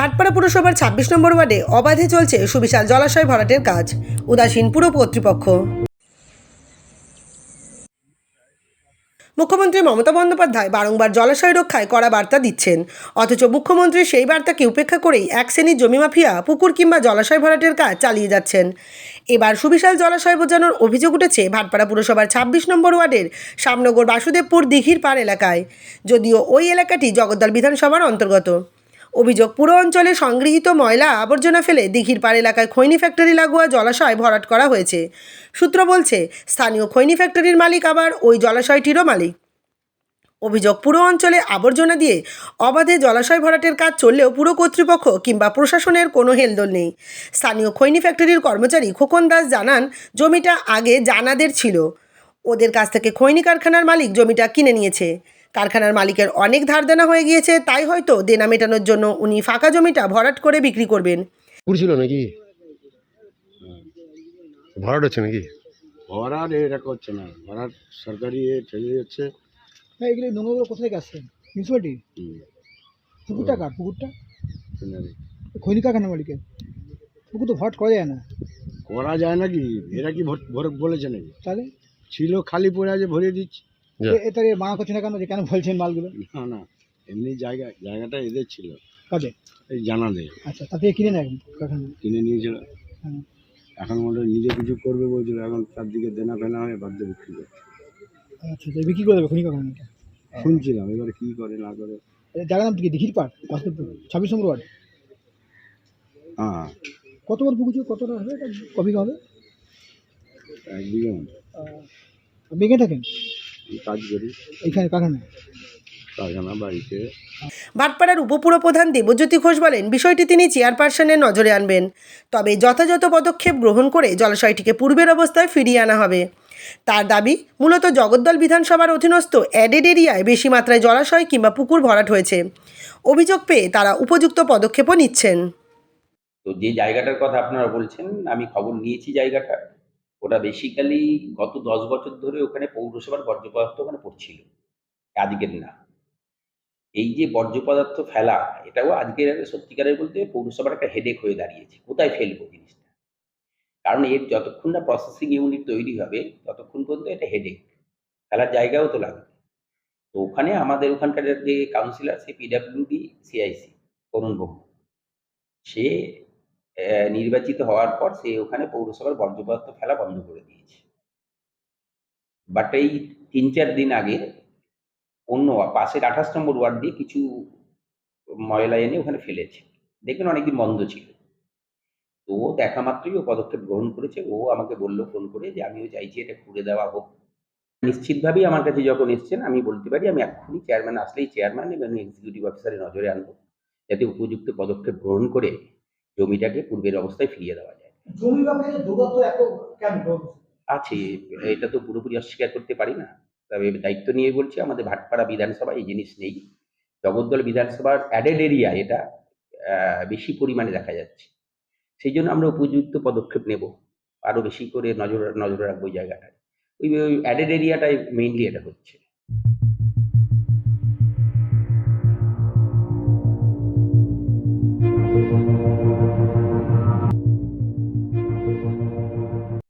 ভাটপাড়া পুরসভার ছাব্বিশ নম্বর ওয়ার্ডে অবাধে চলছে সুবিশাল জলাশয় ভরাটের কাজ। উদাসীন পুরো কর্তৃপক্ষ। মুখ্যমন্ত্রী মমতা বন্দ্যোপাধ্যায় বারংবার জলাশয় রক্ষায় কড়া বার্তা দিচ্ছেন। অথচ মুখ্যমন্ত্রী সেই বার্তাকে উপেক্ষা করেই এক শ্রেণির জমি মাফিয়া পুকুর কিংবা জলাশয় ভরাটের কাজ চালিয়ে যাচ্ছেন। এবার সুবিশাল জলাশয় বোঝানোর অভিযোগ উঠেছে ভাটপাড়া পুরসভার ছাব্বিশ নম্বর ওয়ার্ডের সামনগর বাসুদেবপুর দিঘির পাড় এলাকায়। যদিও ওই এলাকাটি জগদ্দল বিধানসভার অন্তর্গত। অভিযোগ, পুরো অঞ্চলে সংগৃহীত ময়লা আবর্জনা ফেলে দিঘির পাড় এলাকায় খৈনি ফ্যাক্টরি লাগোয়া জলাশয় ভরাট করা হয়েছে। সূত্র বলছে, স্থানীয় খৈনি ফ্যাক্টরির মালিক আবার ওই জলাশয়টিরও মালিক। অভিযোগ, পুরো অঞ্চলে আবর্জনা দিয়ে অবাধে জলাশয় ভরাটের কাজ চললেও পুরো কর্তৃপক্ষ কিংবা প্রশাসনের কোনো হেলদোল নেই। স্থানীয় খৈনি ফ্যাক্টরির কর্মচারী খোকন দাস জানান, জমিটা আগে জানাদের ছিল। ওদের কাছ থেকে খৈনি কারখানার মালিক জমিটা কিনে নিয়েছে। কারখানার মালিকের অনেক ধার দেনা হয়ে গিয়েছে তাই হয়তো দেনা মেটানোর জন্য উনি ফাঁকা জমিটা ভরাট করে বিক্রি করবেন। পুকুর ছিল নাকি? ভরাট হচ্ছে নাকি? ভরার এটা করছে না। ভরার সরকারি এ চলে যাচ্ছে এগুলো নোংরাগুলো কোথা থেকে আসছে মিউনিসিপালিটি পুকুরটা কার? পুকুরটা? শুনানি। খৈনি কারখানা মালিকের। পুকুর তো ভরাট করা যায় না। করা যায় নাকি? এরা কি ভর- ভর বলেছে নাকি? তাহলে? ছিল খালি পড়ে আছে ভরে দিচ্ছি। এটা মানা করছে না কেন? যে কেন বলছেন মালগুলো? না না এমনি জায়গা জায়গাটা এদের ছিল। কাজে? এই জানা দেয় আচ্ছা তা থেকে কিনে নেয় কারখানা কিনে নিয়েছিল। হ্যাঁ। এখন মনে নিজে কিছু করবে বলছিল এখন তার দিকে দেনা ফেনা হয়ে বাধ্য বিক্রি করছে। আচ্ছা বিক্রি করে দেবে খৈনি কারখানাটা শুনছিলাম এবার কি করে না করে। জায়গার নাম কি? দিঘির বাসুদেবপুর? ছাব্বিশ নম্বর ওয়ার্ড? হ্যাঁ। কত বড় পুকুর কতটা হবে? কবি হবে? এক বিঘে। আপনি এখানে থাকেন? কাজ করি। এইখানে কারখানা? কারখানা বাড়িতে। ভাটপাড়ার উপপুরপ্রধান দেবজ্যোতি ঘোষ বলেন বিষয়টি তিনি চেয়ারপারসনের নজরে আনবেন। তবে যথাযথ পদক্ষেপ গ্রহণ করে জলাশয়টিকে পূর্বের অবস্থায় ফিরিয়ে আনা হবে। তার দাবি মূলত জগদ্দল বিধানসভার অধীনস্থ অ্যাডেড এরিয়ায় বেশি মাত্রায় জলাশয় কিংবা পুকুর ভরাট হয়েছে। অভিযোগ পেয়ে তারা উপযুক্ত পদক্ষেপও নিচ্ছেন। তো যে জায়গাটার কথা আপনারা বলছেন আমি খবর নিয়েছি জায়গাটা। ওটা বেসিক্যালি গত দশ বছর ধরে ওখানে পৌরসভার বর্জ্য পদার্থ ওখানে পড়ছিল, আজকের না। এই যে বর্জ্য পদার্থ ফেলা, এটাও আজকের সত্যিকারের বলতে পৌরসভার একটা হেডেক হয়ে দাঁড়িয়েছে, কোথায় ফেলব জিনিসটা? কারণ এর যতক্ষণ না প্রসেসিং ইউনিট তৈরি হবে, ততক্ষণ পর্যন্ত এটা হেডেক ফেলার জায়গাও তো লাগবে। তো ওখানে আমাদের ওখানকার যে কাউন্সিলর সে পিডাব্লিউডি সিআইসি করুণ বাবু সে নির্বাচিত হওয়ার পর সে ওখানে পৌরসভার বর্জ্য পদার্থ ফেলা বন্ধ করে দিয়েছে। বাট এই তিন চার দিন আগে অন্য পাশের আঠাশ নম্বর ওয়ার্ড দিয়ে কিছু ময়লা এনে ওখানে ফেলেছে। দেখবেন অনেকদিন বন্ধ ছিল। তো ও দেখা মাত্রই ও পদক্ষেপ গ্রহণ করেছে। ও আমাকে বলল ফোন করে যে আমিও চাইছি এটা খুঁড়ে দেওয়া হোক। নিশ্চিতভাবেই আমার কাছে যখন এসছেন, আমি বলতে পারি, আমি এক্ষুনি চেয়ারম্যান আসলেই চেয়ারম্যান এবং এক্সিকিউটিভ অফিসারের নজরে আনব। যাতে উপযুক্ত পদক্ষেপ গ্রহণ করে জমিটাকে পূর্বের অবস্থায় ফিরিয়ে দেওয়া যায়। জমি দৌরত্ব এত কেন আছে এটা তো পুরোপুরি অস্বীকার করতে পারি না। তবে দায়িত্ব নিয়ে বলছি আমাদের ভাটপাড়া বিধানসভা এই জিনিস নেই। জগদ্দল বিধানসভার অ্যাডেড এরিয়া এটা আহ, বেশি পরিমাণে দেখা যাচ্ছে। সেই জন্য আমরা উপযুক্ত পদক্ষেপ নেব। আরও বেশি করে নজর নজর রাখব ওই জায়গাটায়। ওই অ্যাডেড এরিয়াটাই মেইনলি এটা হচ্ছে।